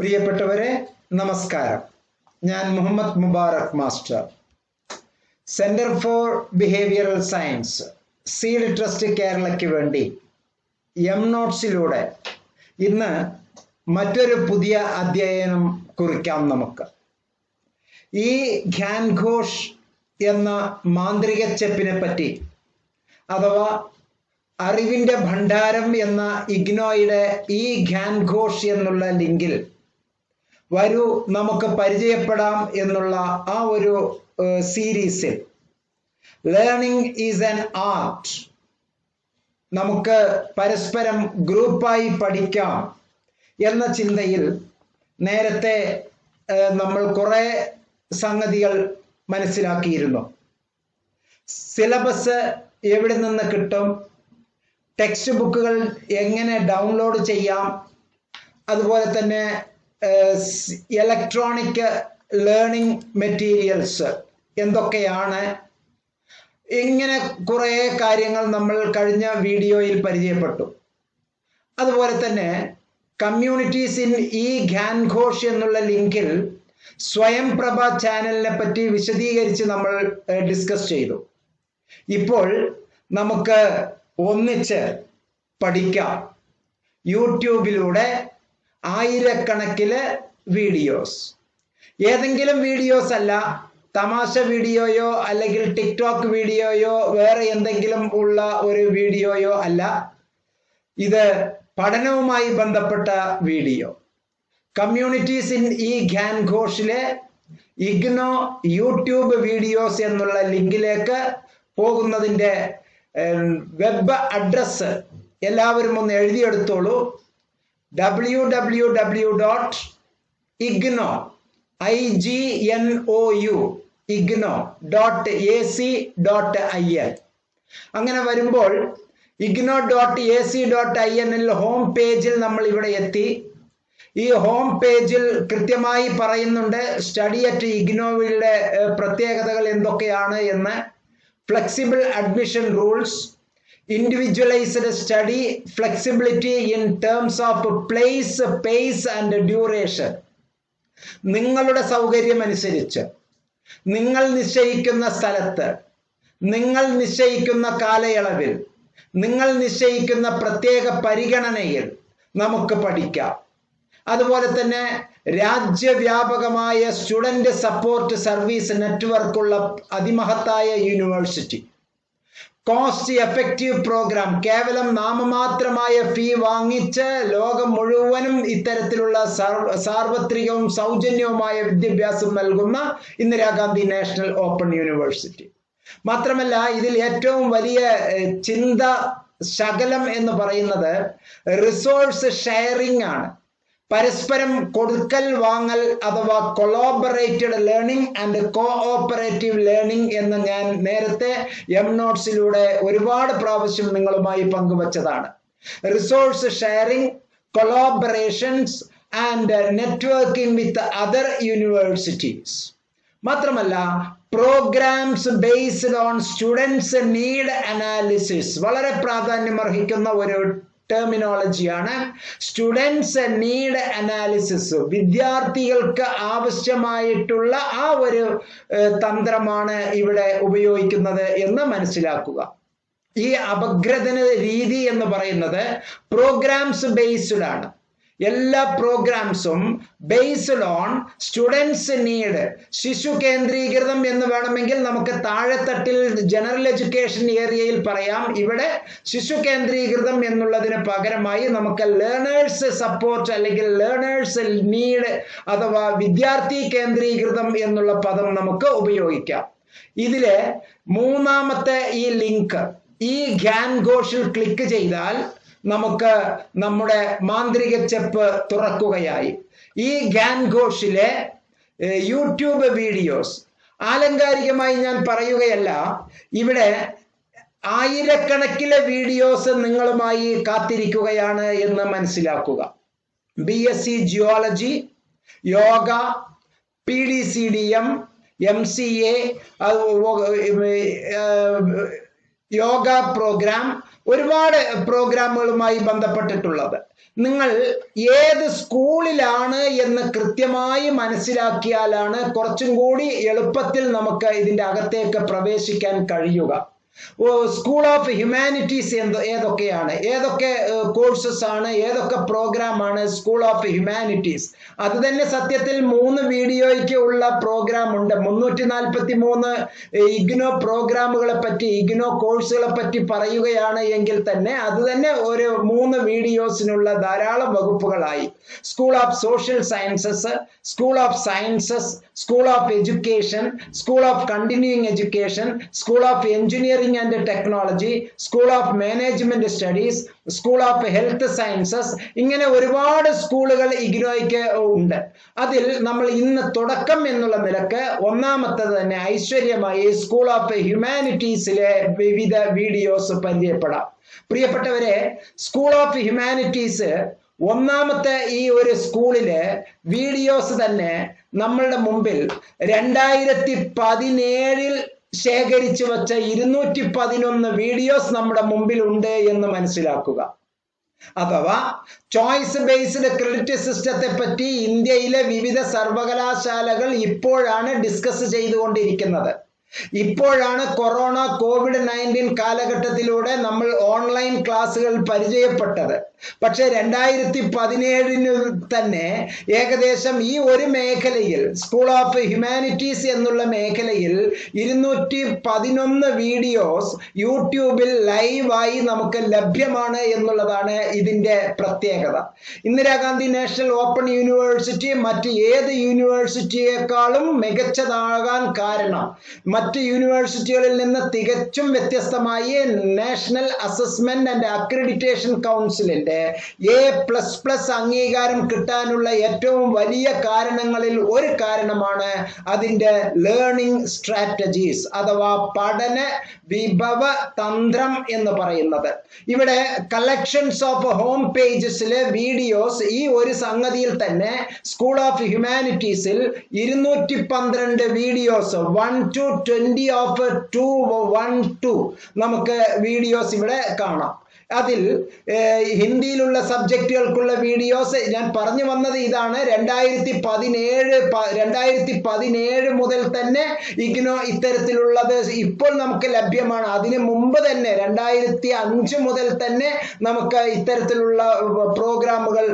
പ്രിയപ്പെട്ടവരെ നമസ്കാരം. ഞാൻ Muhammad Mubarak master. Centre for behavioural science seed trust കേരളയ്ക്ക് വേണ്ടി എം നോട്ട്സിലൂടെ ഇന്ന് മറ്റൊരു പുതിയ അധ്യയനം കുറിക്കാം നമുക്ക്. ഈ ഖ്യാൻ ഘോഷ് എന്ന മാന്ത്രിക ചെപ്പിനെ പറ്റി അഥവാ അറിവിന്റെ ഭണ്ഡാരം എന്ന ഇഗ്നോയുടെ ഈ ഖ്യാൻ ഘോഷ് എന്നുള്ള ലിങ്കിൽ വരൂ നമുക്ക് പരിചയപ്പെടാം എന്നുള്ള ആ ഒരു സീരീസിൽ. ലേണിംഗ് ഈസ് ആൻ ആർട്ട് നമുക്ക് പരസ്പരം ഗ്രൂപ്പായി പഠിക്കാം എന്ന ചിന്തയിൽ നേരത്തെ നമ്മൾ കുറെ സംഗതികൾ മനസ്സിലാക്കിയിരുന്നു. സിലബസ് എവിടെ നിന്ന് കിട്ടും? ടെക്സ്റ്റ് ബുക്കുകൾ എങ്ങനെ ഡൗൺലോഡ് ചെയ്യാം? അതുപോലെ തന്നെ ഇലക്ട്രോണിക് ലേണിംഗ് മെറ്റീരിയൽസ് എന്തൊക്കെയാണ്? ഇങ്ങനെ കുറേ കാര്യങ്ങൾ നമ്മൾ കഴിഞ്ഞ വീഡിയോയിൽ പരിചയപ്പെട്ടു. അതുപോലെ തന്നെ communities in E Gyan Kosh എന്നുള്ള ലിങ്കിൽ സ്വയം പ്രഭ ചാനലിനെ പറ്റി വിശദീകരിച്ച് നമ്മൾ ഡിസ്കസ് ചെയ്തു. ഇപ്പോൾ നമുക്ക് ഒന്നിച്ച് പഠിക്കാം. യൂട്യൂബിലൂടെ ആയിരക്കണക്കിന് വീഡിയോസ്. ഏതെങ്കിലും വീഡിയോസ് അല്ല തമാശ വീഡിയോയോ അല്ലെങ്കിൽ ടിക്ടോക്ക് വീഡിയോയോ വേറെ എന്തെങ്കിലും ഉള്ള ഒരു വീഡിയോയോ അല്ല. ഇത് പഠനവുമായി ബന്ധപ്പെട്ട video. Communities in E Gyan ഘോഷിലെ IGNOU YouTube videos എന്നുള്ള ലിങ്കിലേക്ക് പോകുന്നതിന്റെ വെബ് അഡ്രസ് എല്ലാവരും ഒന്ന് എഴുതിയെടുത്തോളൂ. W W W dot IGNOU I G N O U IGNOU dot A C dot I N അങ്ങനെ വരുമ്പോൾ IGNOU dot A C dot I എന്നിൽ home പേജിൽ നമ്മൾ ഇവിടെ എത്തി. ഈ ഹോം പേജിൽ കൃത്യമായി പറയുന്നുണ്ട് സ്റ്റഡി അറ്റ് ഇഗ്നോവിലെ പ്രത്യേകതകൾ എന്തൊക്കെയാണ് എന്ന്. Flexible admission rules individualised study flexibility in terms of place pace and duration നിങ്ങളുടെ സൗകര്യമനുസരിച്ച് നിങ്ങൾ നിശ്ചയിക്കുന്ന സ്ഥലത്ത്. നിങ്ങൾ നിശ്ചയിക്കുന്ന കാലയളവിൽ. നിങ്ങൾ നിശ്ചയിക്കുന്ന പ്രത്യേക പരിഗണനയിൽ നമുക്ക് പഠിക്കാം. അതുപോലെ തന്നെ രാജ്യവ്യാപകമായ സ്റ്റുഡന്റ് സപ്പോർട്ട് സർവീസ് നെറ്റ്വർക്കുള്ള അതിമഹത്തായ യൂണിവേഴ്സിറ്റി കോസ്റ്റ് എഫക്റ്റീവ് പ്രോഗ്രാം കേവലം നാമമാത്രമായ ഫീ വാങ്ങിച്ച് ലോകം മുഴുവനും ഇത്തരത്തിലുള്ള സാർവത്രികവും സൗജന്യവുമായ വിദ്യാഭ്യാസം നൽകുന്ന ഇന്ദിരാഗാന്ധി നാഷണൽ ഓപ്പൺ യൂണിവേഴ്സിറ്റി. മാത്രമല്ല ഇതിൽ ഏറ്റവും വലിയ ചിന്ത ശകലം എന്ന് പറയുന്നത് റിസോഴ്സ് ഷെയറിംഗ് ആണ്. പരസ്പരം കൊടുക്കൽ വാങ്ങൽ അഥവാ collaborated learning and cooperative learning എന്ന് ഞാൻ നേരത്തെ എം നോട്ട്സിലൂടെ ഒരുപാട് പ്രാവശ്യം നിങ്ങളുമായി പങ്കുവച്ചതാണ്. Resource sharing collaborations and networking with other universities മാത്രമല്ല programmes based on students need analysis വളരെ പ്രാധാന്യം അർഹിക്കുന്ന ഒരു ടെർമിനോളജിയാണ് സ്റ്റുഡൻസ് നീഡ് അനാലിസിസ് വിദ്യാർത്ഥികൾക്ക് ആവശ്യമായിട്ടുള്ള ആ ഒരു തന്ത്രമാണ് ഇവിടെ ഉപയോഗിക്കുന്നത് എന്ന് മനസ്സിലാക്കുക. ഈ അപഗ്രഥന രീതി എന്ന് പറയുന്നത് പ്രോഗ്രാംസ് ബേസ്ഡ് ആണ് എല്ലാ പ്രോഗ്രാംസും ബേസ്ഡ് ഓൺ സ്റ്റുഡൻസ് നീഡ് ശിശു കേന്ദ്രീകൃതം എന്ന് വേണമെങ്കിൽ നമുക്ക് താഴെത്തട്ടിൽ ജനറൽ എഡ്യൂക്കേഷൻ ഏരിയയിൽ പറയാം. ഇവിടെ ശിശു കേന്ദ്രീകൃതം എന്നുള്ളതിന് പകരമായി നമുക്ക് ലേണേഴ്സ് സപ്പോർട്ട് അല്ലെങ്കിൽ ലേണേഴ്സ് നീഡ് അഥവാ വിദ്യാർത്ഥി കേന്ദ്രീകൃതം എന്നുള്ള പദം നമുക്ക് ഉപയോഗിക്കാം. ഇതിലെ മൂന്നാമത്തെ ഈ ലിങ്ക് ഈ ഗ്യാൻ ഘോഷിൽ ക്ലിക്ക് ചെയ്താൽ നമുക്ക് നമ്മുടെ മാന്ത്രിക ചെപ്പ് തുറക്കുകയായി. ഈ ഗ്യാൻ ഘോഷിലെ യൂട്യൂബ് വീഡിയോസ് ആലങ്കാരികമായി ഞാൻ പറയുകയല്ല ഇവിടെ ആയിരക്കണക്കിലെ വീഡിയോസ് നിങ്ങളുമായി കാത്തിരിക്കുകയാണ് എന്ന് മനസ്സിലാക്കുക. B S C geology yoga P D C D M M C A yoga programme ഒരുപാട് പ്രോഗ്രാമുകളുമായി ബന്ധപ്പെട്ടിട്ടുള്ളത്. നിങ്ങൾ ഏത് സ്കൂളിലാണ് എന്ന് കൃത്യമായി മനസ്സിലാക്കിയാലാണ് കുറച്ചും കൂടി എളുപ്പത്തിൽ നമുക്ക് ഇതിന്റെ അകത്തേക്ക് പ്രവേശിക്കാൻ കഴിയുക. സ്കൂൾ ഓഫ് ഹ്യൂമാനിറ്റീസ് എന്ത് ഏതൊക്കെയാണ്? ഏതൊക്കെ കോഴ്സസ് ആണ്? ഏതൊക്കെ പ്രോഗ്രാം ആണ് സ്കൂൾ ഓഫ് ഹ്യൂമാനിറ്റീസ് അത് തന്നെ സത്യത്തിൽ മൂന്ന് വീഡിയോയ്ക്ക് ഉള്ള പ്രോഗ്രാം ഉണ്ട്. മുന്നൂറ്റി നാൽപ്പത്തി മൂന്ന് ഇഗ്നോ പ്രോഗ്രാമുകളെ പറ്റി ഇഗ്നോ കോഴ്സുകളെ പറ്റി പറയുകയാണ് എങ്കിൽ തന്നെ അത് തന്നെ ഒരു മൂന്ന് വീഡിയോസിനുള്ള ധാരാളം വകുപ്പുകളായി. School of social sciences school of sciences school of education school of continuing education school of engineering and technology school of management studies school of health sciences ഇങ്ങനെ ഒരുപാട് സ്കൂളുകൾ ഇഗ്നോയ്ക്ക് ഉണ്ട്. അതിൽ നമ്മൾ ഇന്ന് തുടക്കം എന്നുള്ള നിലയ്ക്ക് ഒന്നാമത്തത് തന്നെ ഐശ്വര്യമായി സ്കൂൾ ഓഫ് ഹ്യൂമാനിറ്റീസിലെ വിവിധ വീഡിയോസ് പരിചയപ്പെടാം. പ്രിയപ്പെട്ടവരെ സ്കൂൾ ഓഫ് ഹ്യൂമാനിറ്റീസ് ഒന്നാമത്തെ ഈ ഒരു സ്കൂളിലെ വീഡിയോസ് തന്നെ നമ്മളുടെ മുമ്പിൽ രണ്ടായിരത്തി പതിനേഴിൽ ശേഖരിച്ചു വച്ച ഇരുന്നൂറ്റി പതിനൊന്ന് വീഡിയോസ് നമ്മുടെ മുമ്പിൽ ഉണ്ട് എന്ന് മനസ്സിലാക്കുക. അഥവാ ചോയ്സ് ബേസ്ഡ് ക്രെഡിറ്റ് സിസ്റ്റത്തെ പറ്റി ഇന്ത്യയിലെ വിവിധ സർവകലാശാലകൾ ഇപ്പോഴാണ് ഡിസ്കസ് ചെയ്തുകൊണ്ടിരിക്കുന്നത്. ഇപ്പോഴാണ് കൊറോണ കോവിഡ് നയന്റീൻ കാലഘട്ടത്തിലൂടെ നമ്മൾ ഓൺലൈൻ ക്ലാസ്സുകൾ പരിചയപ്പെട്ടത്. പക്ഷെ രണ്ടായിരത്തി പതിനേഴിന് തന്നെ ഏകദേശം ഈ ഒരു മേഖലയിൽ സ്കൂൾ ഓഫ് ഹ്യൂമാനിറ്റീസ് എന്നുള്ള മേഖലയിൽ ഇരുന്നൂറ്റി പതിനൊന്ന് വീഡിയോസ് യൂട്യൂബിൽ ലൈവായി നമുക്ക് ലഭ്യമാണ് എന്നുള്ളതാണ് ഇതിന്റെ പ്രത്യേകത. ഇന്ദിരാഗാന്ധി നാഷണൽ ഓപ്പൺ യൂണിവേഴ്സിറ്റി മറ്റ് ഏത് യൂണിവേഴ്സിറ്റിയേക്കാളും മികച്ചതാകാൻ കാരണം മറ്റ് യൂണിവേഴ്സിറ്റികളിൽ നിന്ന് തികച്ചും വ്യത്യസ്തമായി നാഷണൽ അസസ്മെന്റ് ആൻഡ് അക്രഡിറ്റേഷൻ കൗൺസിലിന്റെ എ പ്ലസ് പ്ലസ് അംഗീകാരം കിട്ടാനുള്ള ഏറ്റവും വലിയ കാരണങ്ങളിൽ ഒരു കാരണമാണ് അതിന്റെ ലേണിംഗ് സ്ട്രാറ്റജീസ് അഥവാ പഠന വിഭവ തന്ത്രം എന്ന് പറയുന്നത്. ഇവിടെ കളക്ഷൻസ് ഓഫ് ഹോം പേജസിലെ വീഡിയോസ് ഈ ഒരു സംഗതിയിൽ തന്നെ സ്കൂൾ ഓഫ് ഹ്യൂമാനിറ്റീസിൽ ഇരുന്നൂറ്റി പന്ത്രണ്ട് videos one two twenty of two one two നമുക്ക് വീഡിയോസ് ഇവിടെ കാണാം. അതിൽ ഹിന്ദിയിലുള്ള സബ്ജക്റ്റുകൾക്കുള്ള വീഡിയോസ് ഞാൻ പറഞ്ഞു വന്നത് ഇതാണ്. രണ്ടായിരത്തി പതിനേഴ് രണ്ടായിരത്തി പതിനേഴ് മുതൽ തന്നെ ഇഗ്നോ ഇത്തരത്തിലുള്ളത് ഇപ്പോൾ നമുക്ക് ലഭ്യമാണ്. അതിന് മുമ്പ് തന്നെ രണ്ടായിരത്തി അഞ്ച് മുതൽ തന്നെ നമുക്ക് ഇത്തരത്തിലുള്ള പ്രോഗ്രാമുകൾ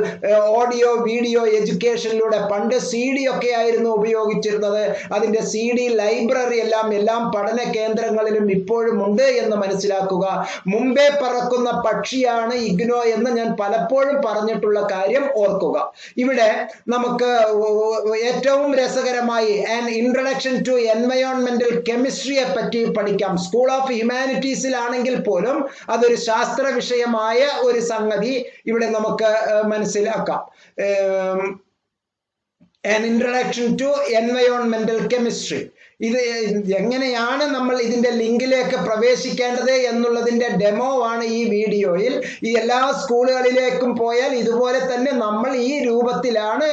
ഓഡിയോ വീഡിയോ എഡ്യൂക്കേഷനിലൂടെ പണ്ട് സി ഡി ഒക്കെ ആയിരുന്നു ഉപയോഗിച്ചിരുന്നത്. അതിന്റെ സി ഡി ലൈബ്രറി എല്ലാം എല്ലാം പഠന കേന്ദ്രങ്ങളിലും ഇപ്പോഴും ഉണ്ട് എന്ന് മനസ്സിലാക്കുക. മുമ്പേ പറക്കുന്ന പക്ഷിയാണ് ഇഗ്നോ എന്ന് ഞാൻ പലപ്പോഴും പറഞ്ഞിട്ടുള്ള കാര്യം ഓർക്കുക. ഇവിടെ നമുക്ക് ഏറ്റവും രസകരമായി ആൻ ഇൻട്രഡക്ഷൻ ടു എൻവയോൺമെന്റൽ കെമിസ്ട്രിയെ പറ്റി പഠിക്കാം. സ്കൂൾ ഓഫ് ഹ്യൂമാനിറ്റീസിലാണെങ്കിൽ പോലും അതൊരു ശാസ്ത്ര വിഷയമായ ഒരു സംഗതി ഇവിടെ നമുക്ക് മനസ്സിലാക്കാം. ആൻ ഇൻട്രഡക്ഷൻ ടു എൻവയോൺമെന്റൽ കെമിസ്ട്രി ഇത് എങ്ങനെയാണ് നമ്മൾ ഇതിന്റെ ലിങ്കിലേക്ക് പ്രവേശിക്കേണ്ടത് എന്നുള്ളതിന്റെ ഡെമോ ആണ് ഈ വീഡിയോയിൽ. ഈ എല്ലാ സ്കൂളുകളിലേക്കും പോയാൽ ഇതുപോലെ തന്നെ നമ്മൾ ഈ രൂപത്തിലാണ്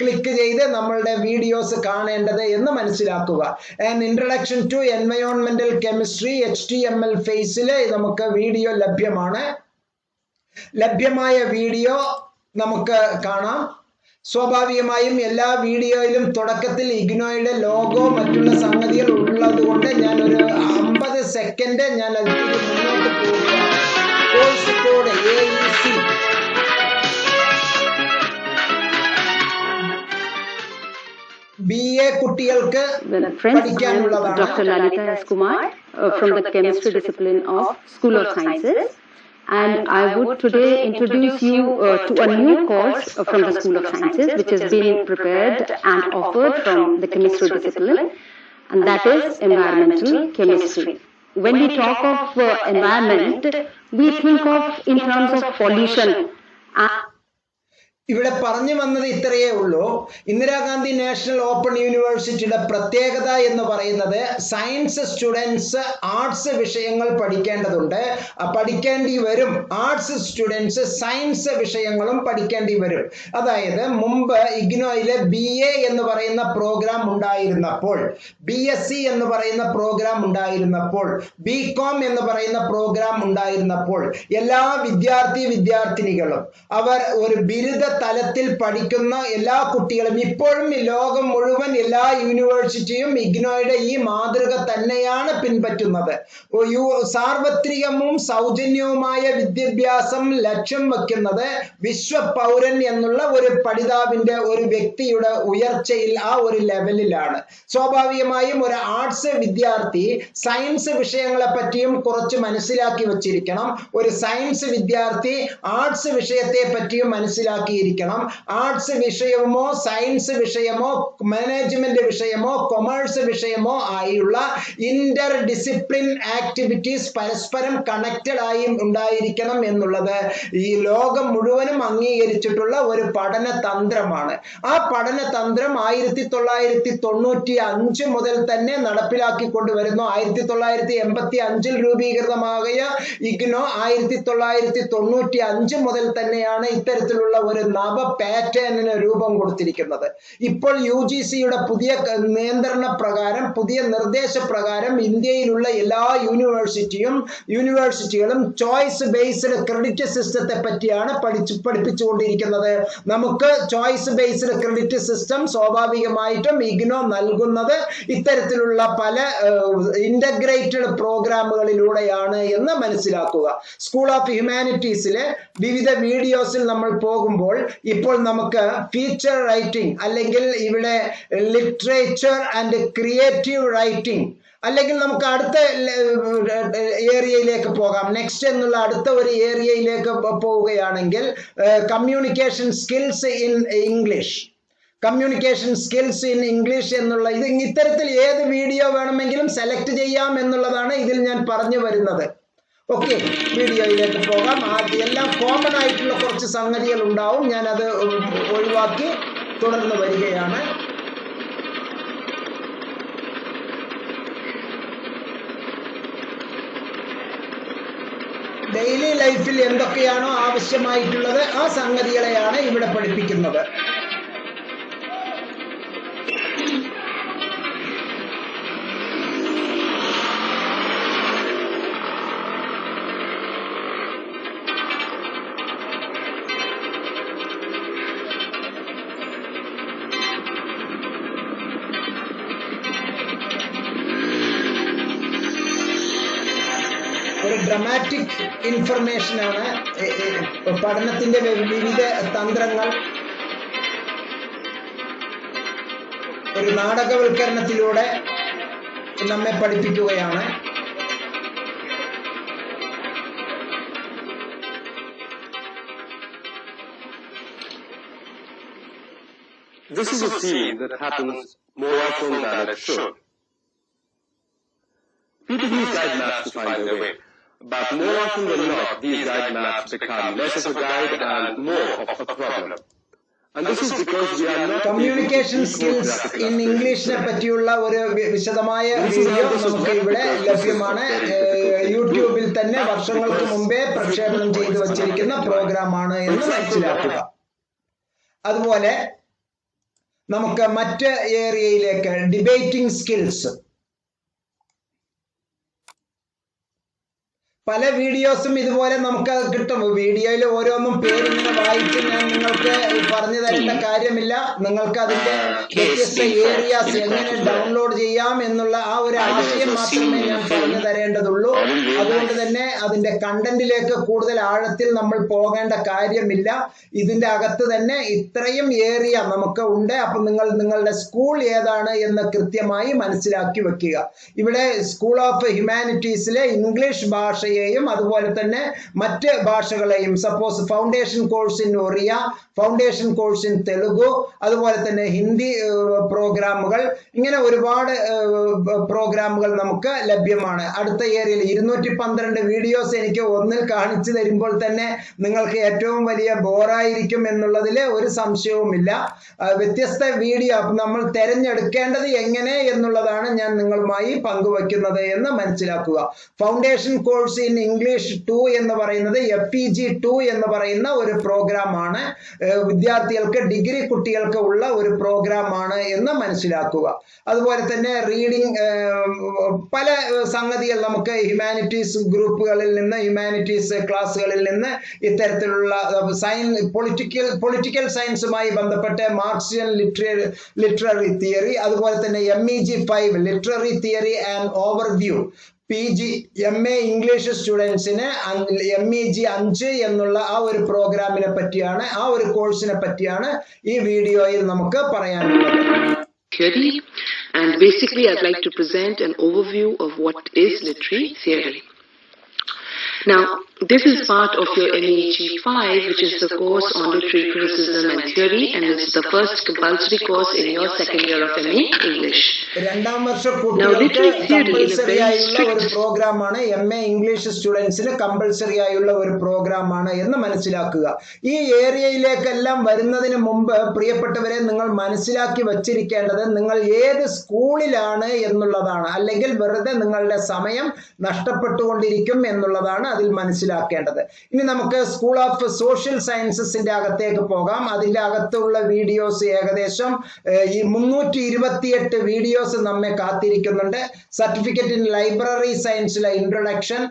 ക്ലിക്ക് ചെയ്ത് നമ്മളുടെ വീഡിയോസ് കാണേണ്ടത് എന്ന് മനസ്സിലാക്കുക. And introduction to എൻവയോൺമെന്റൽ chemistry H T M L ഫേസിൽ നമുക്ക് വീഡിയോ ലഭ്യമാണ്. ലഭ്യമായ വീഡിയോ നമുക്ക് കാണാം. സ്വാഭാവികമായും എല്ലാ വീഡിയോയിലും തുടക്കത്തിൽ ഇഗ്നോയുടെ ലോഗോ മറ്റുള്ള സംഗതികൾ ഉള്ളത് കൊണ്ട് ഞാൻ ഒരു അമ്പത് സെക്കൻഡ് ഞാൻ അതിൽ മുന്നോട്ട് പോവുകയാണ് course code A E C B A കുട്ടികൾക്ക് പഠിക്കാനുള്ളതാണ് doctor Lalitha. Kumar uh, from the chemistry discipline of School of Sciences. And I would today introduce you uh, to a new course uh, from the School of Sciences, which has been prepared and offered from the chemistry discipline, and that is environmental chemistry. When we talk of uh, environment, we think of in terms of pollution. Uh, ഇവിടെ പറഞ്ഞു വന്നത് ഇത്രയേ ഉള്ളൂ. Indira Gandhi national open യൂണിവേഴ്സിറ്റിയുടെ പ്രത്യേകത എന്ന് പറയുന്നത് science students arts വിഷയങ്ങൾ പഠിക്കേണ്ടതുണ്ട്. പഠിക്കേണ്ടി വരും. ആർട്സ് സ്റ്റുഡൻസ് സയൻസ് വിഷയങ്ങളും പഠിക്കേണ്ടി വരും. അതായത് മുമ്പ് ഇഗ്നോയിലെ ബി എ എന്ന് പറയുന്ന പ്രോഗ്രാം ഉണ്ടായിരുന്നപ്പോൾ ബി എസ് സി എന്ന് പറയുന്ന പ്രോഗ്രാം ഉണ്ടായിരുന്നപ്പോൾ ബി കോം എന്ന് പറയുന്ന പ്രോഗ്രാം ഉണ്ടായിരുന്നപ്പോൾ എല്ലാ വിദ്യാർത്ഥി വിദ്യാർത്ഥിനികളും അവർ ഒരു ബിരുദ തലത്തിൽ പഠിക്കുന്ന എല്ലാ കുട്ടികളും ഇപ്പോഴും ലോകം മുഴുവൻ എല്ലാ യൂണിവേഴ്സിറ്റിയും ഇഗ്നോയുടെ ഈ മാതൃക തന്നെയാണ് പിൻപറ്റുന്നത്. സാർവത്രികവും സൗജന്യവുമായ വിദ്യാഭ്യാസം ലക്ഷ്യം വെക്കുന്നത് വിശ്വ പൗരൻ എന്നുള്ള ഒരു പഠിതാവിന്റെ ഒരു വ്യക്തിയുടെ ഉയർച്ചയിൽ ആ ഒരു ലെവലിലാണ്. സ്വാഭാവികമായും ഒരു ആർട്സ് വിദ്യാർത്ഥി സയൻസ് വിഷയങ്ങളെ പറ്റിയും കുറച്ച് മനസ്സിലാക്കി വച്ചിരിക്കണം. ഒരു സയൻസ് വിദ്യാർത്ഥി ആർട്സ് വിഷയത്തെ പറ്റിയും മനസ്സിലാക്കിയിരിക്കണം ആർട്സ് വിഷയമോ സയൻസ് വിഷയമോ മാനേജ്മെന്റ് വിഷയമോ കൊമേഴ്സ് വിഷയമോ ആയുള്ള ഇന്റർ ഡിസിപ്ലിൻ ആക്ടിവിറ്റീസ് പരസ്പരം കണക്റ്റഡ് ആയി ഉണ്ടായിരിക്കണം എന്നുള്ളത് ഈ ലോകം മുഴുവനും അംഗീകരിച്ചിട്ടുള്ള ഒരു പഠന തന്ത്രമാണ് ആ പഠന തന്ത്രം ആയിരത്തി തൊള്ളായിരത്തി തൊണ്ണൂറ്റി അഞ്ച് മുതൽ തന്നെ നടപ്പിലാക്കി കൊണ്ടുവരുന്നു ആയിരത്തി തൊള്ളായിരത്തി എൺപത്തി അഞ്ചിൽ രൂപീകൃതമായ ഇഗ്നോ ആയിരത്തി തൊള്ളായിരത്തി തൊണ്ണൂറ്റി അഞ്ച് മുതൽ തന്നെയാണ് ഇത്തരത്തിലുള്ള ഒരു നവ പാറ്റേണിന് രൂപം കൊടുത്തിരിക്കുന്നത്. ഇപ്പോൾ യു ജി സിയുടെ പുതിയ നിയന്ത്രണ പ്രകാരം പുതിയ നിർദ്ദേശപ്രകാരം ഇന്ത്യയിലുള്ള എല്ലാ യൂണിവേഴ്സിറ്റിയും യൂണിവേഴ്സിറ്റികളും ചോയ്സ് ബേസ്ഡ് ക്രെഡിറ്റ് സിസ്റ്റത്തെ പറ്റിയാണ് പഠിച്ചു പഠിപ്പിച്ചുകൊണ്ടിരിക്കുന്നത്. നമുക്ക് ചോയ്സ് ബേസ്ഡ് ക്രെഡിറ്റ് സിസ്റ്റം സ്വാഭാവികമായിട്ടും ഇഗ്നോ നൽകുന്നത് ഇത്തരത്തിലുള്ള പല ഇന്റഗ്രേറ്റഡ് പ്രോഗ്രാമുകളിലൂടെയാണ് എന്ന് മനസ്സിലാക്കുക. സ്കൂൾ ഓഫ് ഹ്യൂമാനിറ്റീസിലെ വിവിധ വീഡിയോസിൽ നമ്മൾ പോകുമ്പോൾ ഇപ്പോൾ നമുക്ക് ഫീച്ചർ റൈറ്റിംഗ് അല്ലെങ്കിൽ ഇവിടെ ലിറ്ററേച്ചർ ആൻഡ് ക്രിയേറ്റീവ് റൈറ്റിംഗ് അല്ലെങ്കിൽ നമുക്ക് അടുത്ത ഏരിയയിലേക്ക് പോകാം. നെക്സ്റ്റ് എന്നുള്ള അടുത്ത ഒരു ഏരിയയിലേക്ക് പോവുകയാണെങ്കിൽ communication skills in English communication skills in English എന്നുള്ള ഇത് ഇത്തരത്തിൽ ഏത് വീഡിയോ വേണമെങ്കിലും സെലക്ട് ചെയ്യാം എന്നുള്ളതാണ് ഇതിൽ ഞാൻ പറഞ്ഞു വരുന്നത്. ഓക്കെ വീഡിയോയിലേക്ക് പോകാം. ആദ്യം എല്ലാം കോമൺ ആയിട്ടുള്ള കുറച്ച് സംഗതികൾ ഉണ്ടാവും ഞാൻ അത് ഒഴിവാക്കി തുടർന്ന് വരികയാണ്. ഡെയിലി ലൈഫിൽ എന്തൊക്കെയാണോ ആവശ്യമായിട്ടുള്ളത് ആ സംഗതികളെയാണ് ഇവിടെ പഠിപ്പിക്കുന്നത്. ഡ്രമാറ്റിക് ഇൻഫർമേഷൻ ആണ് എ- എ- പഠനത്തിന്റെ വി- വിവിധ തന്ത്രങ്ങൾ ഒരു നാടകവൽക്കരണത്തിലൂടെ നമ്മെ പഠിപ്പിക്കുകയാണ് This is a scene that happens more often than it should. People use guide maps to find their way, But more often than not, these guide maps become less of a guide and more of a problem. And this is because we are not communication skills in. ഇംഗ്ലീഷിനെ പറ്റിയുള്ള ഒരു വിശദമായ video നമുക്ക് ഇവിടെ ലഭ്യമാണ്. യൂട്യൂബിൽ തന്നെ വർഷങ്ങൾക്ക് മുമ്പേ പ്രക്ഷേപണം ചെയ്തു വച്ചിരിക്കുന്ന പ്രോഗ്രാമാണ് എന്ന് മനസ്സിലാക്കുക. അതുപോലെ നമുക്ക് മറ്റ് ഏരിയയിലേക്ക് ഡിബേറ്റിംഗ് സ്കിൽസ് പല വീഡിയോസും ഇതുപോലെ നമുക്ക് കിട്ടും. വീഡിയോയിൽ ഓരോന്നും പേരിങ്ങനെ വായിച്ച് ഞാൻ നിങ്ങൾക്ക് പറഞ്ഞു തരേണ്ട കാര്യമില്ല. നിങ്ങൾക്ക് അതിന്റെ വ്യത്യസ്ത ഏരിയാസ് എങ്ങനെ ഡൗൺലോഡ് ചെയ്യാം എന്നുള്ള ആ ഒരു ആശയം മാത്രമേ ഞാൻ പറഞ്ഞു തരേണ്ടതുള്ളൂ. അതുകൊണ്ട് തന്നെ അതിന്റെ കണ്ടന്റിലേക്ക് കൂടുതൽ ആഴത്തിൽ നമ്മൾ പോകേണ്ട കാര്യമില്ല. ഇതിന്റെ അകത്ത് തന്നെ ഇത്രയും ഏരിയ നമുക്ക് ഉണ്ട്. അപ്പൊ നിങ്ങൾ നിങ്ങളുടെ സ്കൂൾ ഏതാണ് എന്ന് കൃത്യമായി മനസ്സിലാക്കി വെക്കുക. ഇവിടെ സ്കൂൾ ഓഫ് ഹ്യൂമാനിറ്റീസിലെ ഇംഗ്ലീഷ് ഭാഷയെ ഭാഷയെയും അതുപോലെ തന്നെ മറ്റ് ഭാഷകളെയും suppose foundation course in Oriya foundation course in Telugu അതുപോലെ തന്നെ ഹിന്ദി പ്രോഗ്രാമുകൾ ഇങ്ങനെ ഒരുപാട് പ്രോഗ്രാമുകൾ നമുക്ക് ലഭ്യമാണ്. അടുത്ത ഏരിയയിൽ ഇരുന്നൂറ്റി പന്ത്രണ്ട് വീഡിയോസ് എനിക്ക് ഒന്നിൽ കാണിച്ചു തരുമ്പോൾ തന്നെ നിങ്ങൾക്ക് ഏറ്റവും വലിയ ബോറായിരിക്കും എന്നുള്ളതിൽ ഒരു സംശയവുമില്ല. വ്യത്യസ്ത വീഡിയോ നമ്മൾ തിരഞ്ഞെടുക്കേണ്ടത് എങ്ങനെ എന്നുള്ളതാണ് ഞാൻ നിങ്ങളുമായി പങ്കുവയ്ക്കുന്നത് എന്ന് മനസ്സിലാക്കുക. Foundation course in English two എന്ന് പറയുന്നത് എഫ് പി ജി ടു എന്ന് പറയുന്ന ഒരു പ്രോഗ്രാമാണ് ആണ്. വിദ്യാർത്ഥികൾക്ക് ഡിഗ്രി കുട്ടികൾക്ക് ഉള്ള ഒരു പ്രോഗ്രാമാണ് എന്ന് മനസ്സിലാക്കുക. അതുപോലെ തന്നെ റീഡിങ് പല സംഗതികൾ നമുക്ക് ഹ്യൂമാനിറ്റീസ് ഗ്രൂപ്പുകളിൽ നിന്ന് ഹ്യൂമാനിറ്റീസ് ക്ലാസ്സുകളിൽ നിന്ന് ഇത്തരത്തിലുള്ള സയൻ പൊളിറ്റിക്കൽ പൊളിറ്റിക്കൽ സയൻസുമായി ബന്ധപ്പെട്ട് മാർക്സിയൻ ലിറ്റററി ലിറ്റററി തിയറി അതുപോലെ തന്നെ M E G five literary theory and overview P G M A English സ്റ്റുഡൻസിന് എം ഇ ജി അഞ്ച് എന്നുള്ള ആ ഒരു പ്രോഗ്രാമിനെ പറ്റിയാണ് ആ ഒരു കോഴ്സിനെ പറ്റിയാണ് ഈ വീഡിയോയിൽ നമുക്ക് പറയാനുള്ളത് theory and basically I'd like to present an overview of what is literary theory. Now, this is part of your MEG 5 which is the course on literary criticism and theory and this is the first compulsory course in your second year of MA English. രണ്ടാം വർഷ compulsory ആയുള്ള ഒരു പ്രോഗ്രാമാണ് M A English സ്റ്റുഡൻസിന് compulsory ആയുള്ള ഒരു പ്രോഗ്രാമാണ് എന്ന് മനസ്സിലാക്കുക. ഈ ഏരിയയിലേക്കെല്ലാം വരുന്നതിന് മുമ്പ് പ്രിയപ്പെട്ടവരെ നിങ്ങൾ മനസ്സിലാക്കി വച്ചിരിക്കേണ്ടത് നിങ്ങൾ ഏത് സ്കൂളിലാണ് എന്നുള്ളതാണ്. അല്ലെങ്കിൽ വെറുതെ നിങ്ങളുടെ സമയം നഷ്ടപ്പെട്ടുകൊണ്ടിരിക്കും എന്നുള്ളതാണ് അതിൽ മനസ്സിലാക്കേണ്ടത്. ഇനി നമുക്ക് സ്കൂൾ ഓഫ് സോഷ്യൽ സയൻസസിന്റെ അകത്തേക്ക് പോകാം. അതിന്റെ അകത്തുള്ള വീഡിയോസ് ഏകദേശം ഈ മുന്നൂറ്റി ഇരുപത്തിയെട്ട് വീഡിയോസ് നമ്മെ കാത്തിരിക്കുന്നുണ്ട്. Certificate in library സയൻസിലെ introduction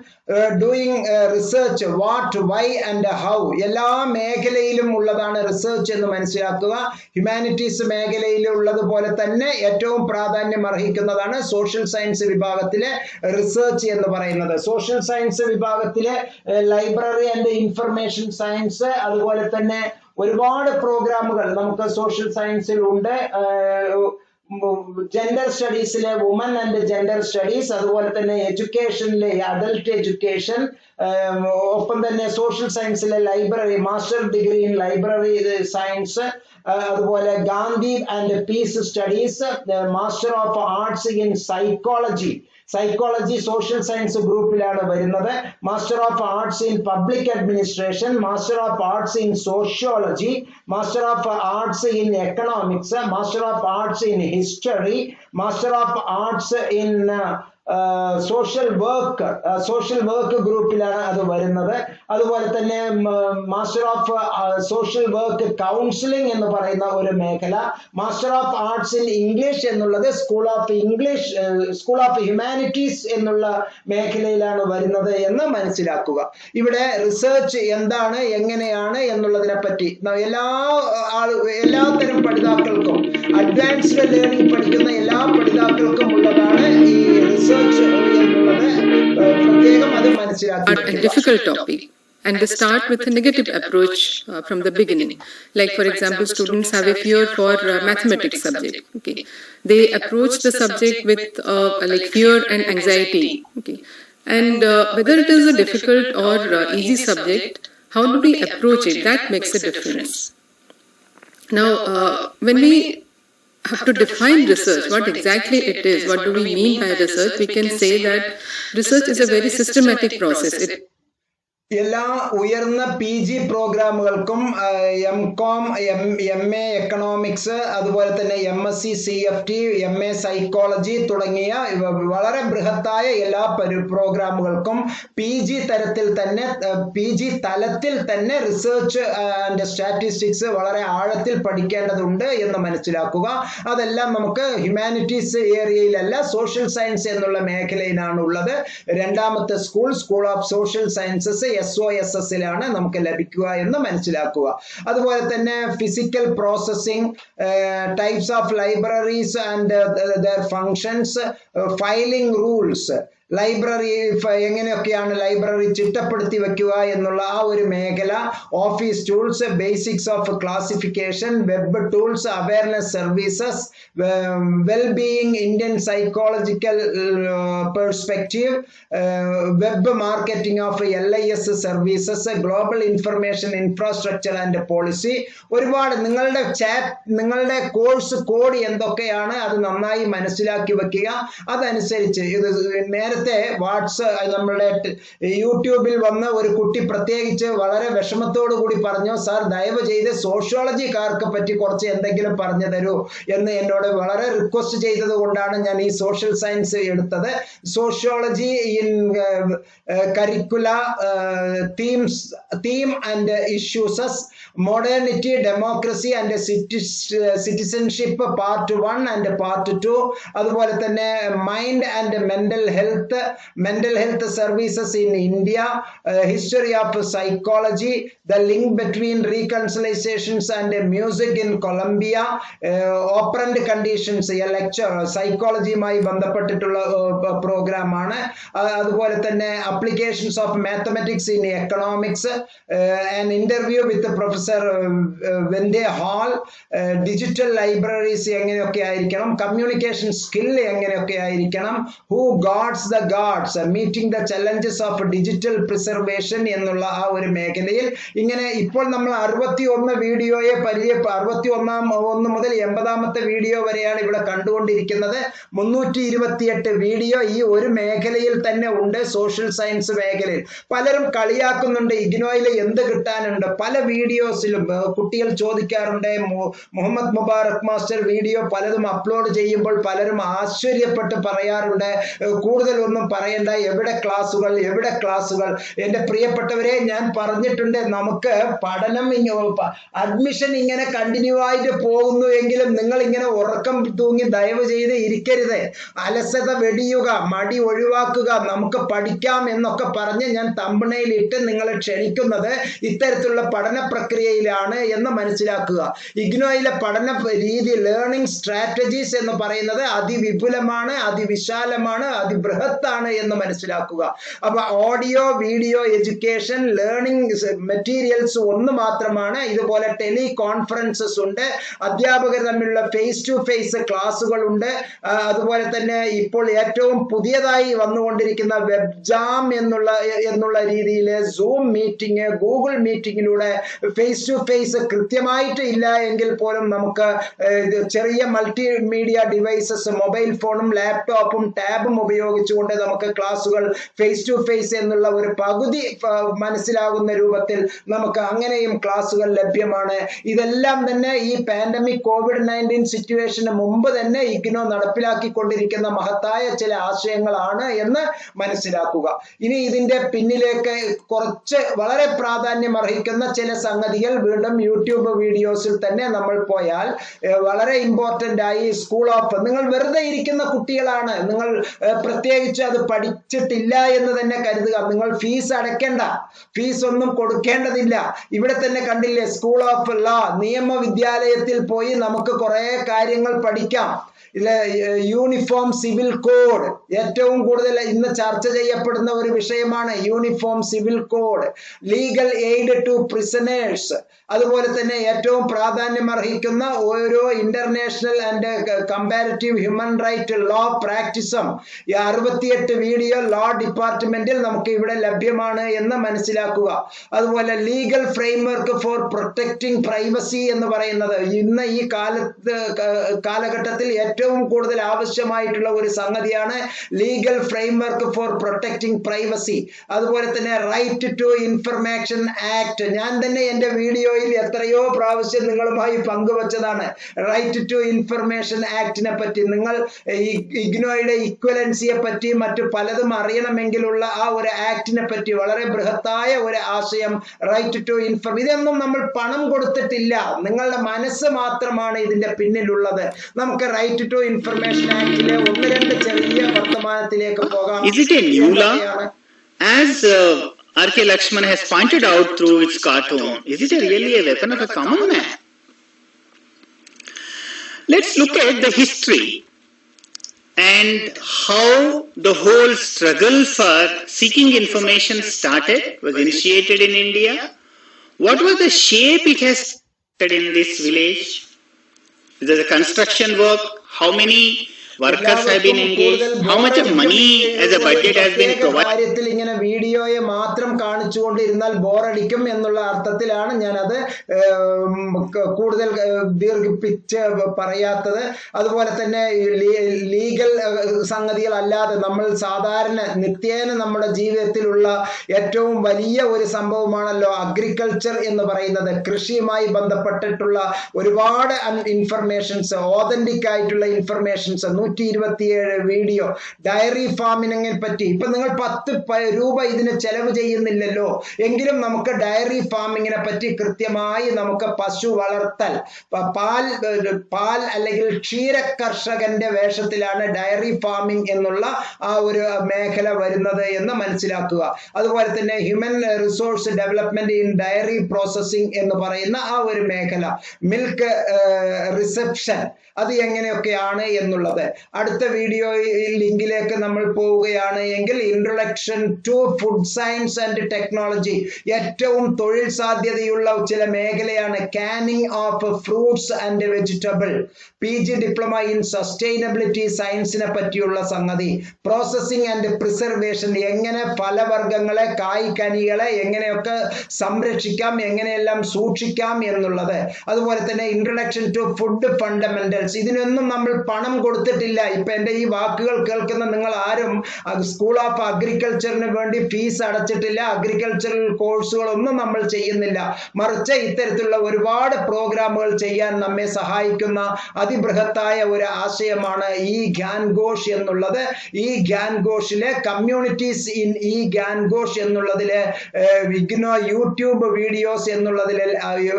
doing research what why and how എല്ലാ മേഖലയിലും ഉള്ളതാണ് റിസർച്ച് എന്ന് മനസ്സിലാക്കുക. ഹ്യൂമാനിറ്റീസ് മേഖലയിലുള്ളത് പോലെ തന്നെ ഏറ്റവും പ്രാധാന്യം അർഹിക്കുന്നതാണ് സോഷ്യൽ സയൻസ് വിഭാഗത്തിലെ റിസർച്ച് എന്ന് പറയുന്നത്. സോഷ്യൽ സയൻസ് വിഭാഗത്തിലെ ലൈബ്രറി ആൻഡ് ഇൻഫർമേഷൻ സയൻസ് അതുപോലെ തന്നെ ഒരുപാട് പ്രോഗ്രാമുകൾ നമുക്ക് സോഷ്യൽ സയൻസിൽ ഉണ്ട്. ജെൻഡർ സ്റ്റഡീസിലെ വുമൻ ആൻഡ് ജെൻഡർ സ്റ്റഡീസ് അതുപോലെ തന്നെ എഡ്യൂക്കേഷനിലെ അഡൽട്ട് എഡ്യൂക്കേഷൻ ഒപ്പം തന്നെ social സയൻസിലെ library master degree in library science അതുപോലെ Gandhi and peace studies master of arts in psychology psychology social science ഗ്രൂപ്പിലാണ് വരുന്നത്. Master of arts in public administration master of arts in sociology master of arts in economics master of arts in history master of arts in social work social work ഗ്രൂപ്പിലാണ് അത് വരുന്നത്. അതുപോലെ തന്നെ master of social work counselling എന്ന് പറയുന്ന ഒരു മേഖല. Master of arts in English എന്നുള്ളത് school of English school of humanities എന്നുള്ള മേഖലയിലാണ് വരുന്നത് എന്ന് മനസ്സിലാക്കുക. ഇവിടെ റിസർച്ച് എന്താണ് എങ്ങനെയാണ് എന്നുള്ളതിനെ പറ്റി എല്ലാ ആൾ എല്ലാത്തരം പഠിതാക്കൾക്കും അഡ്വാൻസ്ഡ് ലേണിംഗ് പഠിക്കുന്ന എല്ലാ പഠിതാക്കൾക്കും ഉള്ളതാണ് ഈ research a difficult topic and they start with a negative approach uh, from the beginning. Like for example, students have a fear for uh, mathematics subject. Okay, they approach the subject with uh, like fear and anxiety. Okay, and uh, whether it is a difficult or uh, easy subject, how do we approach it? That makes a difference. Now, uh, when we have to define research, what exactly it is, what do we mean by research, we can say that research is a very systematic process. It എല്ലാ ഉയർന്ന P G പ്രോഗ്രാമുകൾക്കും M com M M A economics അതുപോലെ തന്നെ M S C C F T M A psychology തുടങ്ങിയ വളരെ ബൃഹത്തായ എല്ലാ പരി പ്രോഗ്രാമുകൾക്കും P G തരത്തിൽ തന്നെ പി ജി തലത്തിൽ തന്നെ റിസർച്ച് ആൻഡ് സ്റ്റാറ്റിസ്റ്റിക്സ് വളരെ ആഴത്തിൽ പഠിക്കേണ്ടതുണ്ട് എന്ന് മനസ്സിലാക്കുക. അതെല്ലാം നമുക്ക് ഹ്യൂമാനിറ്റീസ് ഏരിയയിലല്ല സോഷ്യൽ സയൻസ് എന്നുള്ള മേഖലയിലാണ് ഉള്ളത് രണ്ടാമത്തെ school school of social sciences S O S എസിലാണ് നമുക്ക് ലഭിക്കുക എന്ന് മനസ്സിലാക്കുക. അതുപോലെ തന്നെ physical processing types of libraries and functions filing rules library എങ്ങനെയൊക്കെയാണ് ലൈബ്രറി ചിട്ടപ്പെടുത്തി വെക്കുക എന്നുള്ള ആ ഒരു മേഖല office tools basics of classification web tools awareness services psychological perspective web marketing of L I S services global information infrastructure and policy ഒരുപാട് നിങ്ങളുടെ chat നിങ്ങളുടെ കോഴ്സ് കോഡ് എന്തൊക്കെയാണ് അത് നന്നായി മനസ്സിലാക്കി വെക്കുക. അതനുസരിച്ച് ഇത് നേരത്തെ വാട്സ് നമ്മളുടെ യൂട്യൂബിൽ വന്ന ഒരു കുട്ടി പ്രത്യേകിച്ച് വളരെ വിഷമത്തോടു കൂടി പറഞ്ഞു സാർ ദയവ് ചെയ്ത് സോഷ്യോളജിക്കാർക്ക് പറ്റി കുറച്ച് എന്തെങ്കിലും പറഞ്ഞു തരൂ എന്ന് എന്നോട് വളരെ റിക്വസ്റ്റ് ചെയ്തത് കൊണ്ടാണ് ഞാൻ ഈ സോഷ്യൽ സയൻസ് എടുത്തത്. Sociology in curricula themes theme and issues modernity democracy and citizenship part one and part two അതുപോലെ തന്നെ mind and mental health mental health services in India history of psychology the link between reconciliations and music in Colombia operant conditions a lecture സൈക്കോളജിയുമായി ബന്ധപ്പെട്ടിട്ടുള്ള പ്രോഗ്രാമാണ് അതുപോലെ തന്നെ applications of mathematics in economics and interview with professor Wendy Hall digital libraries എങ്ങനെയൊക്കെ ആയിരിക്കണം communication skill എങ്ങനെയൊക്കെ ആയിരിക്കണം who guards the guards meeting the challenges of digital preservation എന്നുള്ള ആ ഒരു മേഖലയിൽ. ഇങ്ങനെ ഇപ്പോൾ നമ്മൾ അറുപത്തി ഒന്ന് വീഡിയോയെ പരിചയ അറുപത്തി ഒന്നാം ഒന്ന് മുതൽ എൺപതാമത്തെ വീഡിയോ വരെയാണ് ഇവിടെ കണ്ടുകൊണ്ടിരിക്കുന്നത്. മുന്നൂറ്റി ഇരുപത്തിയെട്ട് വീഡിയോ ഈ ഒരു മേഖലയിൽ തന്നെ ഉണ്ട് സോഷ്യൽ സയൻസ് മേഖലയിൽ. പലരും കളിയാക്കുന്നുണ്ട് ഇഗ്നോയിൽ എന്ത് കിട്ടാനുണ്ട്? പല വീഡിയോസിലും കുട്ടികൾ ചോദിക്കാറുണ്ട് മുഹമ്മദ് മുബാറക് മാസ്റ്റർ വീഡിയോ പലതും അപ്ലോഡ് ചെയ്യുമ്പോൾ പലരും ആശ്ചര്യപ്പെട്ട് പറയാറുണ്ട്. കൂടുതലൊന്നും പറയണ്ട എവിടെ ക്ലാസ്സുകൾ എവിടെ ക്ലാസ്സുകൾ എന്റെ പ്രിയപ്പെട്ടവരെ ഞാൻ പറഞ്ഞിട്ടുണ്ട് നമുക്ക് പഠനം അഡ്മിഷൻ ഇങ്ങനെ കണ്ടിന്യൂ ആയിട്ട് പോകുന്നു എങ്കിലും നിങ്ങൾ ഇങ്ങനെ ഉറക്കം തൂങ്ങി ദയവ് ചെയ്ത് ഇരിക്കരുത്. അലസത വെടിയുക മടി ഒഴിവാക്കുക നമുക്ക് പഠിക്കാം എന്നൊക്കെ പറഞ്ഞ് ഞാൻ തമ്പണയിൽ ഇട്ട് നിങ്ങളെ ക്ഷണിക്കുന്നത് ഇത്തരത്തിലുള്ള പഠന പ്രക്രിയയിലാണ് എന്ന് മനസ്സിലാക്കുക. ഇഗ്നോയിലെ പഠന രീതി ലേണിംഗ് സ്ട്രാറ്റജീസ് എന്ന് പറയുന്നത് അതിവിപുലമാണ് അതിവിശാലമാണ് അതിബൃഹത്താണ് എന്ന് മനസ്സിലാക്കുക. അപ്പൊ audio video education learning materials ഒന്ന് മാത്രമാണ്. ഇതുപോലെ ടെലി കോൺഫറൻസസ് ഉണ്ട്. അധ്യാപകർ തമ്മിലുള്ള ഫേസ് ടു ഫേസ് ക്ലാസ്സുകളുണ്ട്. അതുപോലെ തന്നെ ഇപ്പോൾ ഏറ്റവും പുതിയതായി വന്നുകൊണ്ടിരിക്കുന്ന വെബ് ജാം എന്നുള്ള എന്നുള്ള രീതിയിൽ സൂം മീറ്റിംഗ് ഗൂഗിൾ മീറ്റിങ്ങിലൂടെ ഫേസ് ടു ഫേസ് കൃത്യമായിട്ട് ഇല്ല എങ്കിൽ പോലും നമുക്ക് ചെറിയ മൾട്ടി മീഡിയ ഡിവൈസസ് മൊബൈൽ ഫോണും ലാപ്ടോപ്പും ടാബും ഉപയോഗിച്ചുകൊണ്ട് നമുക്ക് ക്ലാസ്സുകൾ ഫേസ് ടു ഫേസ് എന്നുള്ള ഒരു പകുതി മനസ്സിലാകുന്ന രൂപത്തിൽ നമുക്ക് അങ്ങനെയും ക്ലാസ്സുകൾ ലഭ്യമാണ്. ഇതെല്ലാം തന്നെ ഈ പാൻഡമിക് കോവിഡ് നയന്റീൻ സിറ്റുവേഷന് മുമ്പ് തന്നെ ഇഗ്നോ നടപ്പിലാക്കിക്കൊണ്ടിരിക്കുന്ന മഹത്തായ ചില ആശയങ്ങളാണ് എന്ന് മനസ്സിലാക്കുക. ഇനി ഇതിന്റെ പിന്നിലേക്ക് കുറച്ച് വളരെ പ്രാധാന്യം അർഹിക്കുന്ന ചില സംഗതികൾ വീണ്ടും യൂട്യൂബ് വീഡിയോസിൽ തന്നെ നമ്മൾ പോയാൽ വളരെ ഇമ്പോർട്ടന്റ് ആയി സ്കൂൾ ഓഫ് നിങ്ങൾ വെറുതെ ഇരിക്കുന്ന കുട്ടികളാണ്. നിങ്ങൾ പ്രത്യേകിച്ച് അത് പഠിച്ചിട്ടില്ല എന്ന് തന്നെ കരുതുക. നിങ്ങൾ ഫീസ് അടയ്ക്കേണ്ട. ഫീസ് ഒന്നും കൊടുക്കേണ്ടതില്ല. ഇവിടെ തന്നെ കണ്ടില്ലേ സ്കൂൾ ഓഫ് ലോ നിയമവിദ്യാലയത്തിൽ പോയി നമുക്ക് കുറേ കാര്യങ്ങൾ പഠിക്കാം. ഇതിലെ യൂണിഫോം സിവിൽ കോഡ് ഏറ്റവും കൂടുതൽ ഇന്ന് ചർച്ച ചെയ്യപ്പെടുന്ന ഒരു വിഷയമാണ് uniform civil code legal aid to prisoners അതുപോലെ തന്നെ ഏറ്റവും പ്രാധാന്യം അർഹിക്കുന്ന ഓരോ international and comparative human right law പ്രാക്ടീസും അറുപത്തിയെട്ട് വീഡിയോ ലോ ഡിപ്പാർട്ട്മെന്റിൽ നമുക്ക് ഇവിടെ ലഭ്യമാണ് എന്ന് മനസ്സിലാക്കുക. അതുപോലെ legal framework for protecting privacy എന്ന് പറയുന്നത് ഇന്ന് ഈ കാലത്ത് കാലഘട്ടത്തിൽ ഏറ്റവും കൂടുതൽ ആവശ്യമായിട്ടുള്ള ഒരു സംഗതിയാണ് legal framework for protecting privacy അതുപോലെ തന്നെ റൈറ്റ് ടു ഇൻഫർമേഷൻ ആക്ട് ഞാൻ തന്നെ എന്റെ വീഡിയോയിൽ എത്രയോ പ്രാവശ്യം നിങ്ങളുമായി പങ്കുവച്ചതാണ്. റൈറ്റ് ടു ഇൻഫർമേഷൻ ആക്ടിനെ പറ്റി. നിങ്ങൾ ഇഗ്നോയുടെ ഇക്വലൻസിയെ പറ്റി മറ്റു പലതും അറിയണമെങ്കിലുള്ള ആ ഒരു ആക്ടിനെ പറ്റി വളരെ ബൃഹത്തായ ഒരു ആശയം റൈറ്റ് ടു ഇൻഫർം ഇതൊന്നും നമ്മൾ പണം കൊടുത്തിട്ടില്ല. നിങ്ങളുടെ മനസ്സ് മാത്രമാണ് ഇതിന്റെ പിന്നിലുള്ളത്. നമുക്ക് റൈറ്റ് ടു ഇൻഫർമേഷൻ ആക്ടിലെ ഒന്ന് രണ്ട് ചെറിയ വർത്തമാനത്തിലേക്ക് പോകാം Is it a new law? എന്തൊക്കെയാണ്? As uh, R.K. Lakshman has pointed out through its cartoon, is it a really a weapon of a common man? Let's look at the history and how the whole struggle for seeking information started, was initiated in India. What was the shape it has taken in this village? Is there a construction work? how many workers have been engaged? How much of money as a budget has been provided? കാര്യത്തിൽ ഇങ്ങനെ വീഡിയോയെ മാത്രം കാണിച്ചുകൊണ്ടിരുന്നാൽ ബോറടിക്കും എന്നുള്ള അർത്ഥത്തിലാണ് ഞാൻ അത് കൂടുതൽ ദീർഘിപ്പിച്ച് പറയാത്തത് അതുപോലെ തന്നെ ലീഗൽ സംഗതികൾ അല്ലാതെ നമ്മൾ സാധാരണ നിത്യേന നമ്മുടെ ജീവിതത്തിലുള്ള ഏറ്റവും വലിയ ഒരു സംഭവമാണല്ലോ അഗ്രികൾച്ചർ എന്ന് പറയുന്നത് കൃഷിയുമായി ബന്ധപ്പെട്ടിട്ടുള്ള ഒരുപാട് ഇൻഫർമേഷൻസ് ഓതന്റിക് ആയിട്ടുള്ള ഇൻഫർമേഷൻസ് നൂറ്റി ഇരുപത്തിയേഴ് വീഡിയോ. ഡയറി ഫാമിനെ പറ്റി. ഇപ്പൊ നിങ്ങൾ പത്ത് രൂപ ഇതിന് ചെലവ് ചെയ്യുന്നില്ലല്ലോ. എങ്കിലും നമുക്ക് ഡയറി ഫാമിങ്ങിനെ പറ്റി കൃത്യമായി നമുക്ക് പശു വളർത്തൽ പാൽ പാൽ അല്ലെങ്കിൽ ക്ഷീര കർഷകന്റെ വേഷത്തിലാണ് ഡയറി ഫാമിംഗ് എന്നുള്ള ആ ഒരു മേഖല വരുന്നത് എന്ന് മനസ്സിലാക്കുക. അതുപോലെ തന്നെ human resource development in dairy processing എന്ന് പറയുന്ന ആ ഒരു മേഖല. മിൽക്ക് റിസപ്ഷൻ അത് എങ്ങനെയൊക്കെയാണ് എന്നുള്ളത്. അടുത്ത വീഡിയോ ലിങ്കിലേക്ക് നമ്മൾ പോവുകയാണ്. എങ്കിൽ introduction to food science and technology ഏറ്റവും തൊഴിൽ സാധ്യതയുള്ള ചില മേഖലയാണ് canning of fruits and vegetable P G diploma in sustainability സയൻസിനെ പറ്റിയുള്ള സംഗതി. പ്രോസസ്സിംഗ് ആൻഡ് പ്രിസർവേഷൻ എങ്ങനെ ഫലവർഗങ്ങളെ കായ്കനികളെ എങ്ങനെയൊക്കെ സംരക്ഷിക്കാം എങ്ങനെയെല്ലാം സൂക്ഷിക്കാം എന്നുള്ളത്. അതുപോലെ തന്നെ ഇൻട്രൊഡക്ഷൻ ടു ഫുഡ് ഫണ്ടമെന്റൽസ് ഇതിനൊന്നും നമ്മൾ പണം കൊടുത്തിട്ടില്ല. ഇപ്പൊ എന്റെ ഈ വാക്കുകൾ കേൾക്കുന്ന നിങ്ങൾ ആരും സ്കൂൾ ഓഫ് അഗ്രികൾച്ചറിന് വേണ്ടി ഫീസ് അടച്ചിട്ടില്ല. അഗ്രികൾച്ചറൽ കോഴ്സുകളൊന്നും നമ്മൾ ചെയ്യുന്നില്ല. മറിച്ച് ഇത്തരത്തിലുള്ള ഒരുപാട് പ്രോഗ്രാമുകൾ ചെയ്യാൻ നമ്മെ സഹായിക്കുന്ന അതിബൃഹത്തായ ഒരു ആശയമാണ് ഈ ഗ്യാൻ ഘോഷ് എന്നുള്ളത്. ഈ ഗ്യാൻ ഘോഷിലെ കമ്മ്യൂണിറ്റീസ് ഇൻ ഈ ഗ്യാൻ ഘോഷ് എന്നുള്ളതിലെ വിഗ്നോ യൂട്യൂബ് വീഡിയോസ് എന്നുള്ളതിലെ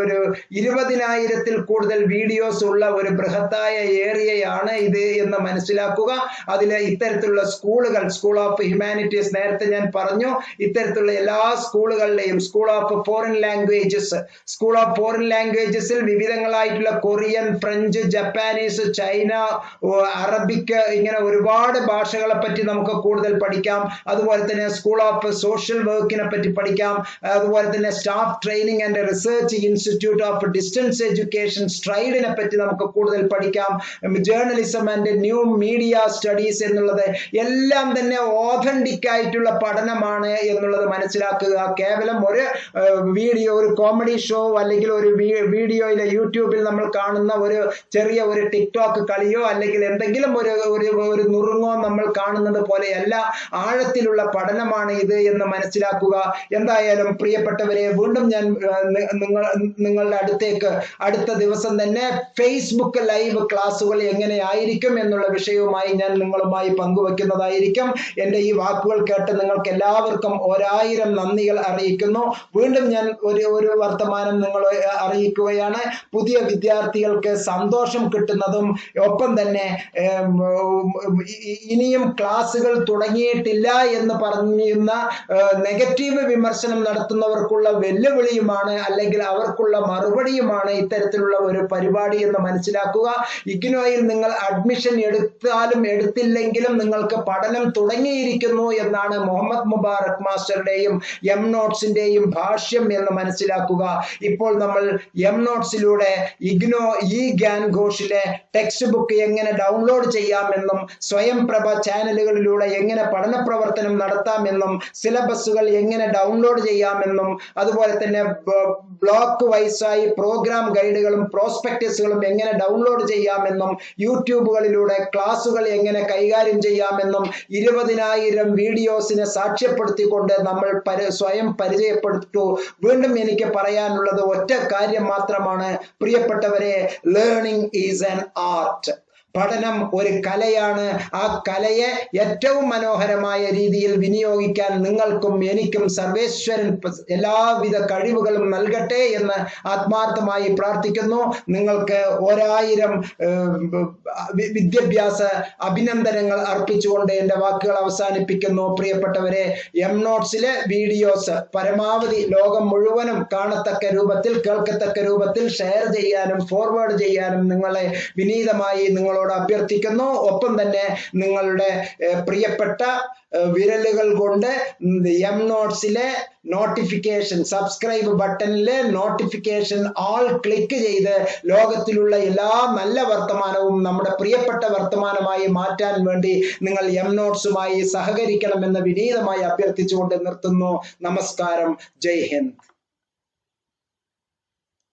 ഒരു ഇരുപതിനായിരത്തിൽ കൂടുതൽ വീഡിയോസ് ഉള്ള ഒരു ബൃഹത്തായ ഏരിയയാണ് ഇത് എന്ന് മനസ്സിലാക്കുക. അതിൽ ഇത്തരത്തിലുള്ള സ്കൂളുകൾ സ്കൂൾ ഓഫ് ഹ്യൂമാനിറ്റീസ് നേരത്തെ ഞാൻ പറഞ്ഞു. ഇത്തരത്തിലുള്ള എല്ലാ സ്കൂളുകളുടെയും school of foreign languages school of foreign ലാംഗ്വേജസിൽ വിവിധങ്ങളായിട്ടുള്ള Korean French Japanese China Arabic ഇങ്ങനെ ഒരുപാട് ഭാഷകളെ പറ്റി നമുക്ക് കൂടുതൽ പഠിക്കാം. അതുപോലെ തന്നെ സ്കൂൾ ഓഫ് സോഷ്യൽ വർക്കിനെ പറ്റി പഠിക്കാം. അതുപോലെ തന്നെ staff training and research institute of distance education സ്ട്രൈഡിനെ പറ്റി നമുക്ക് കൂടുതൽ പഠിക്കാം. Journalism and new media studies എന്നുള്ളത് എല്ലാം തന്നെ ഓഥന്റിക് ആയിട്ടുള്ള പഠനമാണ് എന്നുള്ളത് മനസ്സിലാക്കുക. കേവലം ഒരു വീഡിയോ ഒരു കോമഡി ഷോ അല്ലെങ്കിൽ ഒരു വീഡിയോയിലെ യൂട്യൂബിൽ നമ്മൾ കാണുന്ന ഒരു ചെറിയ ഒരു ടിക്ടോക്ക് കളിയോ അല്ലെങ്കിൽ എന്തെങ്കിലും ഒരു ഒരു ഒരു നുറുങ്ങോ നമ്മൾ കാണുന്നത് പോലെയല്ല ആഴത്തിലുള്ള പഠനമാണ് ഇത് എന്ന് മനസ്സിലാക്കുക. എന്തായാലും പ്രിയപ്പെട്ടവരെ വീണ്ടും ഞാൻ നിങ്ങൾ നിങ്ങളുടെ അടുത്തേക്ക് അടുത്ത ദിവസം തന്നെ ഫേസ്ബുക്ക് ലൈവ് ക്ലാസ്സുകൾ എങ്ങനെയായിരിക്കും എന്നുള്ള വിഷയവുമായി ഞാൻ നിങ്ങളുമായി പങ്കുവെക്കുന്നതായിരിക്കും. എന്റെ ഈ വാക്കുകൾ കേട്ട് നിങ്ങൾക്ക് എല്ലാവർക്കും ഒരായിരം നന്ദികൾ അറിയിക്കുന്നു. വീണ്ടും ഞാൻ ഒരു ഒരു വർത്തമാനം നിങ്ങൾ അറിയിക്കുകയാണ്. പുതിയ വിദ്യാർത്ഥികൾക്ക് സന്തോഷം കിട്ടുന്നതും ഒപ്പം തന്നെ ഇനിയും ക്ലാസ്സുകൾ തുടങ്ങിയിട്ടില്ല എന്ന് പറയുന്ന നെഗറ്റീവ് വിമർശനം നടത്തുന്നവർക്കുള്ള വെല്ലുവിളിയുമാണ് അല്ലെങ്കിൽ അവർക്കുള്ള മറുപടിയുമാണ് ഇത്തരത്തിലുള്ള ഒരു പരിപാടി എന്ന് മനസ്സിലാക്കുക. ഇഗ്നോയിൽ നിങ്ങൾ അഡ്മിഷൻ എടുത്താലും എടുത്തില്ലെങ്കിലും നിങ്ങൾക്ക് പഠനം തുടങ്ങിയിരിക്കുന്നു എന്നാണ് മുഹമ്മദ് മുബാറക് മാസ്റ്ററുടെയും എം നോട്ട്സിന്റെയും ഭാഷ്യം എന്ന് മനസ്സിലാക്കുക. ഇപ്പോൾ നമ്മൾ എം നോട്ട്സിലൂടെ ഇഗ്നോ ഇ ഗ്യാൻ ഘോഷിലെ ടെക്സ്റ്റ് ബുക്ക് എങ്ങനെ ഡൗൺലോഡ് ചെയ്യാമെന്നും സ്വയം പ്രഭ ചാനലുകളിലൂടെ എങ്ങനെ പഠന പ്രവർത്തനം നടത്താമെന്നും സിലബസുകൾ എങ്ങനെ ഡൗൺലോഡ് ചെയ്യാമെന്നും അതുപോലെ തന്നെ ബ്ലോക്ക് വൈസായി പ്രോഗ്രാം ഗൈഡുകളും പ്രോസ്പെക്ടസുകളും എങ്ങനെ ഡൗൺലോഡ് ചെയ്യാമെന്നും യൂട്യൂബുകളിലൂടെ ക്ലാസുകൾ എങ്ങനെ കൈകാര്യം ചെയ്യാമെന്നും ഇരുപതിനായിരം വീഡിയോസിനെ സാക്ഷ്യപ്പെടുത്തിക്കൊണ്ട് നമ്മൾ സ്വയം പരിചയപ്പെട്ടു. വീണ്ടും എനിക്ക് പറയാനുള്ളത് ഒറ്റ കാര്യം മാത്രമാണ്. പ്രിയപ്പെട്ടവരെ ലേണിംഗ് ഈസ് ആൻ ആർട്ട് പഠനം ഒരു കലയാണ്. ആ കലയെ ഏറ്റവും മനോഹരമായ രീതിയിൽ വിനിയോഗിക്കാൻ നിങ്ങൾക്കും എനിക്കും സർവേശ്വരൻ എല്ലാവിധ കഴിവുകളും നൽകട്ടെ എന്ന് ആത്മാർത്ഥമായി പ്രാർത്ഥിക്കുന്നു. നിങ്ങൾക്ക് ഒരായിരം വിദ്യാഭ്യാസ അഭിനന്ദനങ്ങൾ അർപ്പിച്ചുകൊണ്ട് എന്റെ വാക്കുകൾ അവസാനിപ്പിക്കുന്നു. പ്രിയപ്പെട്ടവരെ എം നോട്ട്സിലെ വീഡിയോസ് പരമാവധി ലോകം മുഴുവനും കാണത്തക്ക രൂപത്തിൽ കേൾക്കത്തക്ക രൂപത്തിൽ ഷെയർ ചെയ്യാനും ഫോർവേഡ് ചെയ്യാനും നിങ്ങളെ വിനീതമായി നിങ്ങളോട് വിനയത്തോടെ അഭ്യർത്ഥിക്കുന്നു. ഒപ്പം തന്നെ നിങ്ങളുടെ പ്രിയപ്പെട്ട വിരലുകൾ കൊണ്ട് എം നോട്ട്സിലെ നോട്ടിഫിക്കേഷൻ സബ്സ്ക്രൈബ് ബട്ടണിലെ നോട്ടിഫിക്കേഷൻ ആൾ ക്ലിക്ക് ചെയ്ത് ലോകത്തിലുള്ള എല്ലാ നല്ല വർത്തമാനവും നമ്മുടെ പ്രിയപ്പെട്ട വർത്തമാനമായി മാറ്റാൻ വേണ്ടി നിങ്ങൾ എം നോട്ട്സുമായി സഹകരിക്കണമെന്ന് വിനീതമായി അഭ്യർത്ഥിച്ചുകൊണ്ട് നിർത്തുന്നു. നമസ്കാരം. ജയ് ഹിന്ദ്.